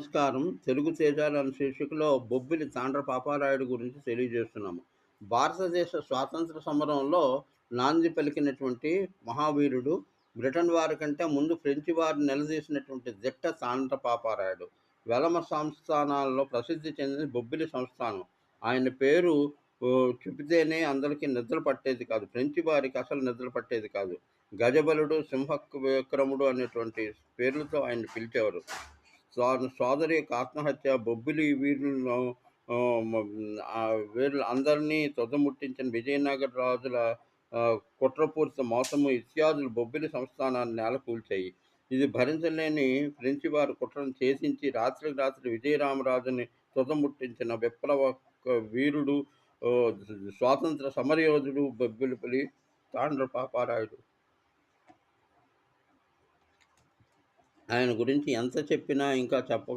నమస్కారం. తెలుగు తేజాలు అనే శీర్షికలో బొబ్బిలి తాండ్ర పాపారాయుడు గురించి తెలియజేస్తున్నాము. భారతదేశ స్వాతంత్ర సమరంలో నాంది పలికినటువంటి మహావీరుడు. బ్రిటన్ వారి కంటే ముందు ఫ్రెంచి వారిని నిలదీసినటువంటి దిట్ట తాండ్ర పాపారాయుడు. వెలమ సంస్థానాల్లో ప్రసిద్ధి చెందిన బొబ్బిలి సంస్థానం. ఆయన పేరు చెబితేనే అందరికీ నిద్ర పట్టేది కాదు. ఫ్రెంచి వారికి అసలు నిద్ర పట్టేది కాదు. గజబలుడు, సింహ విక్రముడు అనేటువంటి పేర్లతో ఆయన పిలిచేవారు. సోదరి యొక్క ఆత్మహత్య, బొబ్బిలి వీరులను వీరు అందరినీ తుదముట్టించిన విజయనగర రాజుల కుట్రపూరిత మోసము ఇత్యాదులు బొబ్బిలి సంస్థానాన్ని నేలకూల్చాయి. ఇది భరించలేని ఫ్రెంచి వారు కుట్రను చేసించి రాత్రికి రాత్రి విజయరామరాజుని తుదముట్టించిన విప్లవ వీరుడు స్వాతంత్ర సమరయోధుడు బొబ్బిలిపల్లి తాండ్ర పాపారాయుడు. ఆయన గురించి ఎంత చెప్పినా ఇంకా చెప్ప